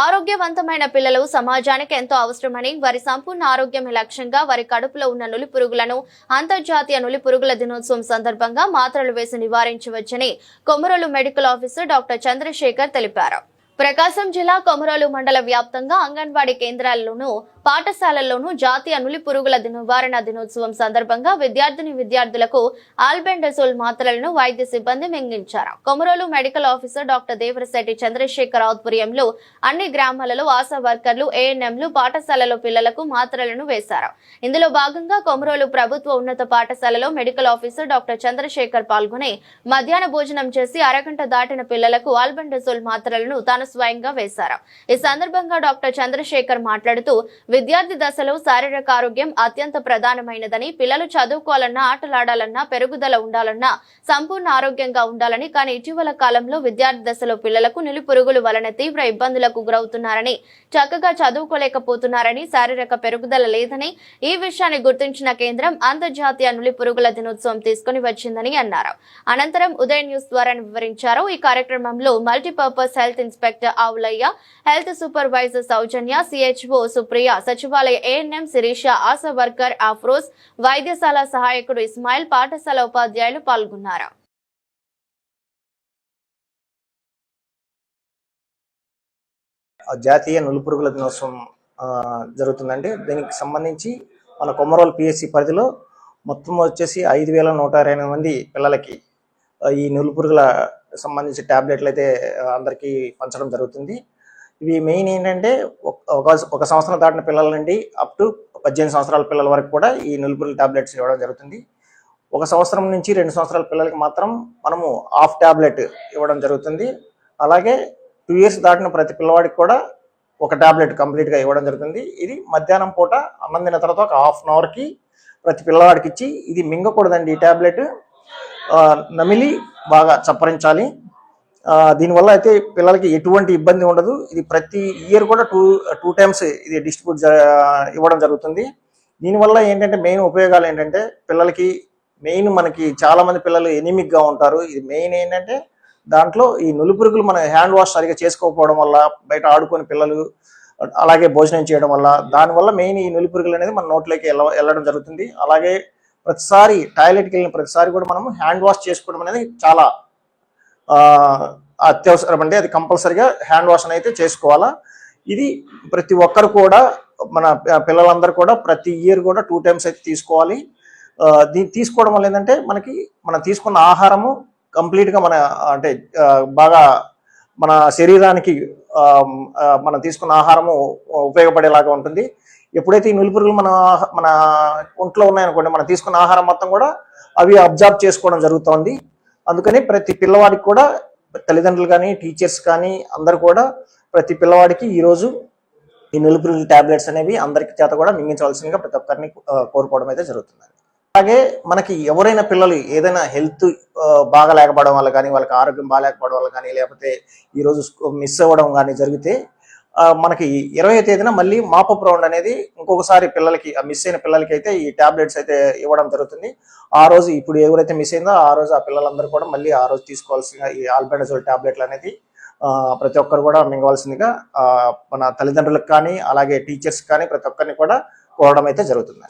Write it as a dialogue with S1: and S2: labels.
S1: ఆరోగ్యవంతమైన పిల్లలు సమాజానికి ఎంతో అవసరమని వారి సంపూర్ణ ఆరోగ్యమే లక్ష్యంగా వారి కడుపులో ఉన్న నులి పురుగులను అంతర్జాతీయ నులి పురుగుల దినోత్సవం సందర్భంగా మాత్రలు వేసి నివారించవచ్చని Komarolu medical officer doctor Chandrasekhar తెలిపారు. ప్రకాశం జిల్లా కొమరోలు మండల వ్యాప్తంగా అంగన్వాడీ కేంద్రాల్లోనూ పాఠశాలల్లోనూ జాతీయ నులి పురుగుల నివారణ దినోత్సవం సందర్భంగా విద్యార్థిని విద్యార్థులకు ఆల్బెండజోల్ మాత్రలను వైద్య సిబ్బంది మింగించారు. Komarolu medical officer doctor Devarasetti Chandrasekhar ఆధ్వర్యంలో అన్ని గ్రామాలలో ఆశా వర్కర్లు ఏఎన్ఎంలు పాఠశాలలో పిల్లలకు మాత్రలను వేశారు. ఇందులో భాగంగా కొమరోలు ప్రభుత్వ ఉన్నత పాఠశాలలో మెడికల్ ఆఫీసర్ డాక్టర్ చంద్రశేఖర్ పాల్గొని మధ్యాహ్న భోజనం చేసి అరగంట దాటిన పిల్లలకు ఆల్బెండజోల్ మాత్రలను తాను స్వయంగా వేశారు. ఈ సందర్భంగా డాక్టర్ చంద్రశేఖర్ మాట్లాడుతూ విద్యార్థి దశలో శారీరక ఆరోగ్యం అత్యంత ప్రధానమైనదని పిల్లలు చదువుకోవాలన్నా ఆటలాడాలన్నా పెరుగుదల ఉండాలన్నా సంపూర్ణ ఆరోగ్యంగా ఉండాలని కానీ ఇటీవల కాలంలో విద్యార్థి దశలో పిల్లలకు నిలుపురుగులు వలన తీవ్ర ఇబ్బందులకు గురవుతున్నారని చక్కగా చదువుకోలేకపోతున్నారని శారీరక పెరుగుదల లేదని ఈ విషయాన్ని గుర్తించిన కేంద్రం అంతర్జాతీయ నులి పురుగుల దినోత్సవం తీసుకుని వచ్చిందని అన్నారు. అనంతరం ఉదయ్ న్యూస్ ద్వారా వివరించారు. ఈ కార్యక్రమంలో multipurpose health inspector Avulaiah health supervisor Soujanya CHO Supriya సచివాలయ ఏఎన్ఎం శిరీష ఆశా వర్కర్ ఆఫ్రోజ్ వైద్యశాల సహాయకుడు ఇస్మాయిల్ పాఠశాల ఉపాధ్యాయులు పాల్గొన్నారు.
S2: జాతీయ నులుపురుగుల దినోత్సవం జరుగుతుందండి. దీనికి సంబంధించి మన కొమరోల్ పిఎస్సి పరిధిలో మొత్తం వచ్చేసి ఐదు వేల నూట ఇరవై ఎనిమిది మంది పిల్లలకి ఈ నులిపురుగుల సంబంధించి ట్యాబ్లెట్లు అయితే అందరికీ పంచడం జరుగుతుంది. ఇవి మెయిన్ ఏంటంటే ఒక- ఒక సంవత్సరం దాటిన పిల్లల నుండి అప్ టు పద్దెనిమిది సంవత్సరాల పిల్లల వరకు కూడా ఈ నులిపురుగుల ట్యాబ్లెట్స్ ఇవ్వడం జరుగుతుంది. ఒక సంవత్సరం నుంచి రెండు సంవత్సరాల పిల్లలకి మాత్రం మనము హాఫ్ ట్యాబ్లెట్ ఇవ్వడం జరుగుతుంది. అలాగే టూ ఇయర్స్ దాటిన ప్రతి పిల్లవాడికి కూడా ఒక ట్యాబ్లెట్ కంప్లీట్గా ఇవ్వడం జరుగుతుంది. ఇది మధ్యాహ్నం పూట అన్నం తిన్న తర్వాత ఒక హాఫ్ అన్ అవర్కి ప్రతి పిల్లవాడికి ఇచ్చి ఇది మింగకూడదండి ఈ ట్యాబ్లెట్ నమిలి బాగా చప్పరించాలి. దీనివల్ల అయితే పిల్లలకి ఎటువంటి ఇబ్బంది ఉండదు. ఇది ప్రతి ఇయర్ కూడా టూ టూ టైమ్స్ ఇది డిస్ట్రిబ్యూట్ ఇవ్వడం జరుగుతుంది. దీనివల్ల ఏంటంటే మెయిన్ ఉపయోగాలు ఏంటంటే పిల్లలకి మెయిన్ మనకి చాలామంది పిల్లలు ఎనిమిక్గా ఉంటారు. ఇది మెయిన్ ఏంటంటే దాంట్లో ఈ నులుపురుగులు మన హ్యాండ్ వాష్ సరిగా చేసుకోకపోవడం వల్ల బయట ఆడుకొని పిల్లలు అలాగే భోజనం చేయడం వల్ల దానివల్ల మెయిన్ ఈ నులిపురుగులు అనేది మన నోట్లోకి వెళ్ళ వెళ్ళడం జరుగుతుంది. అలాగే ప్రతిసారి టాయిలెట్కి వెళ్ళిన ప్రతిసారి కూడా మనం హ్యాండ్ వాష్ చేసుకోవడం అనేది చాలా అత్యవసరం అండి అది కంపల్సరిగా హ్యాండ్ వాష్ అయితే చేసుకోవాలా. ఇది ప్రతి ఒక్కరు కూడా మన పిల్లలందరూ కూడా ప్రతి ఇయర్ కూడా టూ టైమ్స్ అయితే తీసుకోవాలి. దీన్ని తీసుకోవడం వల్ల ఏంటంటే మనకి మనం తీసుకున్న ఆహారము కంప్లీట్గా మన అంటే బాగా మన శరీరానికి మనం తీసుకున్న ఆహారము ఉపయోగపడేలాగా ఉంటుంది. ఎప్పుడైతే ఈ నులిపురుగులు మన మన ఒంట్లో ఉన్నాయనుకోండి మనం తీసుకున్న ఆహారం మొత్తం కూడా అవి అబ్జర్వ్ చేసుకోవడం జరుగుతోంది. అందుకని ప్రతి పిల్లవాడికి కూడా తల్లిదండ్రులు కానీ టీచర్స్ కానీ అందరు కూడా ప్రతి పిల్లవాడికి ఈరోజు ఈ నులిపురుగుల టాబ్లెట్స్ అనేవి అందరికి చేత కూడా మింగించవలసిందిగా ప్రతి ఒక్కరిని కోరుకోవడం అయితే జరుగుతుంది అలాగే మనకి ఎవరైనా పిల్లలు ఏదైనా హెల్త్ బాగా లేకపోవడం వల్ల కానీ వాళ్ళకి ఆరోగ్యం బాగాలేకపోవడం వల్ల కానీ లేకపోతే ఈరోజు మిస్ అవ్వడం కానీ జరిగితే మనకి ఇరవై తేదీన మళ్ళీ మాపప్ రౌండ్ అనేది ఇంకొకసారి పిల్లలకి మిస్ అయిన పిల్లలకి అయితే ఈ టాబ్లెట్స్ అయితే ఇవ్వడం జరుగుతుంది. ఆ రోజు ఇప్పుడు ఎవరైతే మిస్ అయిందో ఆ రోజు ఆ పిల్లలందరూ కూడా మళ్ళీ ఆ రోజు తీసుకోవాల్సిన ఈ ఆల్బెండజోల్ టాబ్లెట్లు అనేది ఆ, ప్రతి ఒక్కరు కూడా మింగవలసిందిగా మన తల్లిదండ్రులకు కానీ అలాగే టీచర్స్ కానీ ప్రతి ఒక్కరిని కూడా కోరడం అయితే జరుగుతుంది.